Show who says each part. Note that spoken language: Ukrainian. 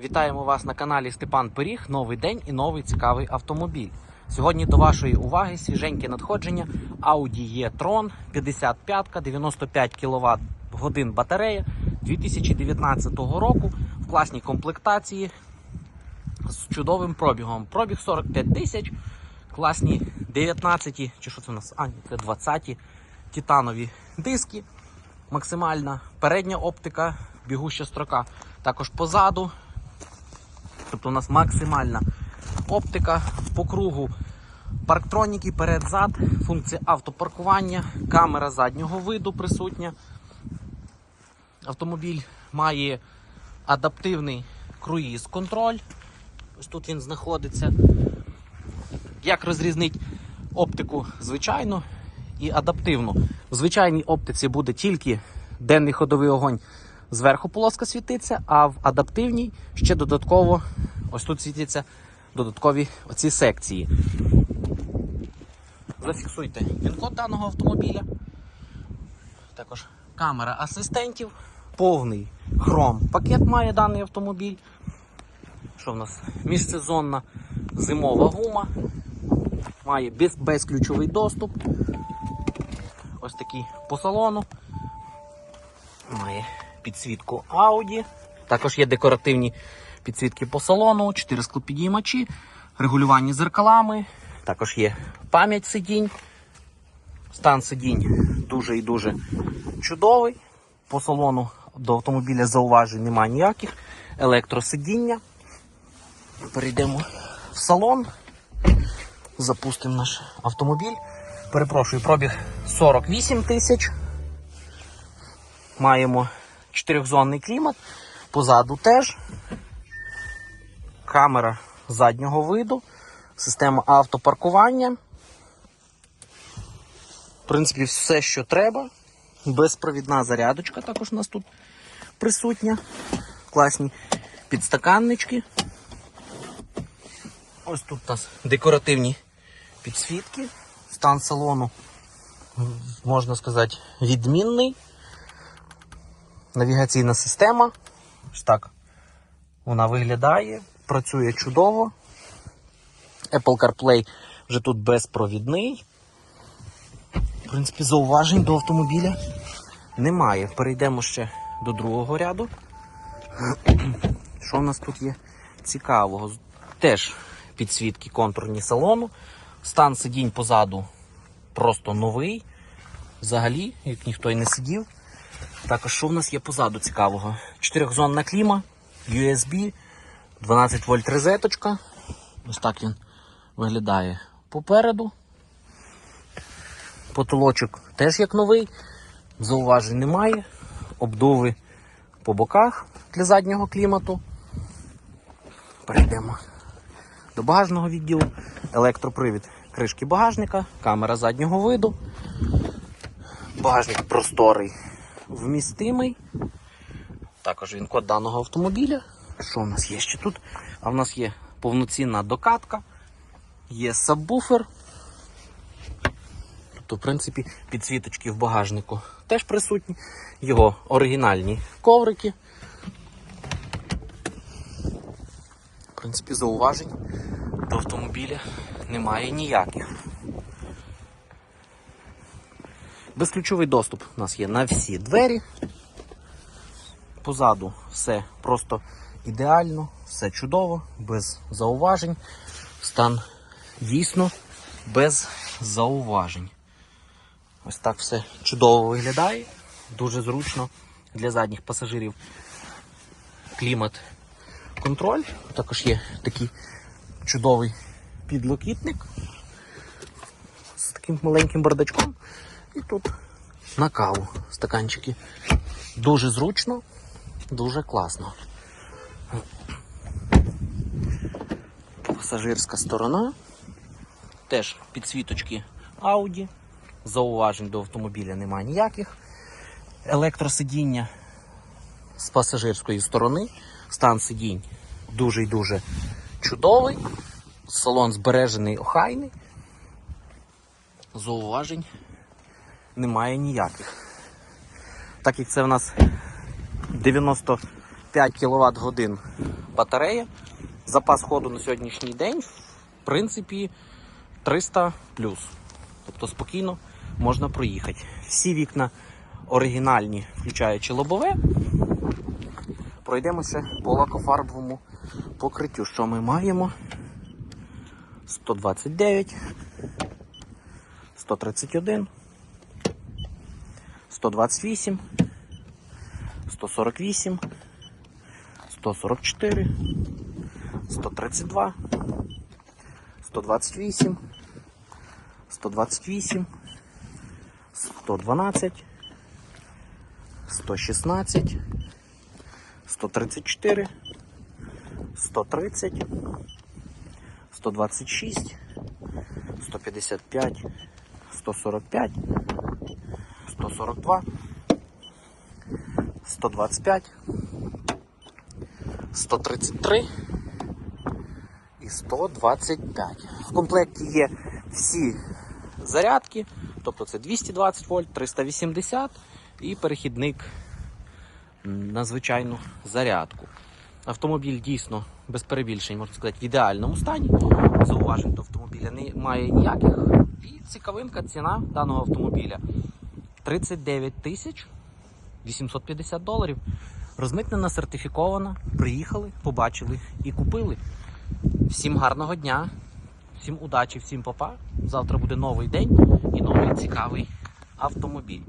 Speaker 1: Вітаємо вас на каналі Степан Пиріг. Новий день і новий цікавий автомобіль. Сьогодні до вашої уваги свіженьке надходження Audi e-tron 55 95 кВт годин батарея 2019 року в класній комплектації з чудовим пробігом. Пробіг 45 тисяч, класні 19 чи що це у нас? А, це 20 титанові диски. Максимальна передня оптика, бігуща строка. Також позаду Тобто у нас максимальна оптика по кругу. Парктроніки перед-зад, функція автопаркування, камера заднього виду присутня. Автомобіль має адаптивний круїз-контроль. Ось тут він знаходиться. Як розрізнити оптику звичайну і адаптивну? В звичайній оптиці буде тільки денний ходовий огонь зверху полоска світиться, а в адаптивній ще додатково ось тут світяться додаткові оці секції. Зафіксуйте він-код даного автомобіля. Також камера асистентів, повний хром пакет має даний автомобіль. Що в нас? Міжсезонна зимова гума. Має без, безключовий доступ. Ось такий по салону. Має підсвітку Audi. Також є декоративні підсвітки по салону, 4 склопідіймачі, регулювання зеркалами. Також є пам'ять сидінь. Стан сидінь дуже і дуже чудовий. По салону до автомобіля зауважень немає ніяких. Електросидіння. Перейдемо в салон. Запустимо наш автомобіль. Перепрошую, пробіг 48 тисяч. Маємо чотирьохзонний клімат, позаду теж. Камера заднього виду, система автопаркування. В принципі, все, що треба. Безпровідна зарядочка також у нас тут присутня. Класні підстаканнички. Ось тут у нас декоративні підсвітки. Стан салону, можна сказати, відмінний. Навігаційна система. Ось так вона виглядає, працює чудово. Apple CarPlay вже тут безпровідний. В принципі, зауважень до автомобіля немає. Перейдемо ще до другого ряду. Що в нас тут є цікавого? Теж підсвітки контурні салону. Стан сидінь позаду просто новий. Взагалі, як ніхто й не сидів. Також що в нас є позаду цікавого? Чотирьохзонна кліма, USB, 12 вольт розеточка. Ось так він виглядає попереду. Потолочок теж як новий, зауважень немає. Обдуви по боках для заднього клімату. Перейдемо до багажного відділу, електропривід кришки багажника, камера заднього виду. Багажник просторий вмістимий. Також він код даного автомобіля. Що у нас є ще тут? А в нас є повноцінна докатка, є сабвуфер. Тобто, в принципі, підсвіточки в багажнику теж присутні. Його оригінальні коврики. В принципі, зауважень до автомобіля немає ніяких. Безключовий доступ у нас є на всі двері. Позаду все просто ідеально, все чудово, без зауважень. Стан дійсно без зауважень. Ось так все чудово виглядає, дуже зручно для задніх пасажирів. Клімат контроль. Також є такий чудовий підлокітник з таким маленьким бардачком. І тут на каву стаканчики. Дуже зручно, дуже класно. Пасажирська сторона. Теж підсвіточки Audi. Зауважень до автомобіля немає ніяких. Електросидіння з пасажирської сторони. Стан сидінь дуже і дуже чудовий. Салон збережений, охайний. Зауважень немає ніяких. Так як це в нас 95 кВт годин батарея. Запас ходу на сьогоднішній день, в принципі, 300 плюс. Тобто спокійно можна проїхати. Всі вікна оригінальні, включаючи лобове. Пройдемося по лакофарбовому покриттю. Що ми маємо? 129, 131, 128, 148, 144, 132, 128, 128, 112, 116, 134, 130, 126, 155, 145, 142, 125, 133 і 125. В комплекті є всі зарядки, тобто це 220 вольт, 380 і перехідник на звичайну зарядку. Автомобіль дійсно без перебільшень, можна сказати, в ідеальному стані. Зауважень до автомобіля немає ніяких. І цікавинка ціна даного автомобіля 39 тисяч 850 доларів. Розмитнена, сертифікована. Приїхали, побачили і купили. Всім гарного дня, всім удачі, всім папа. Завтра буде новий день і новий цікавий автомобіль.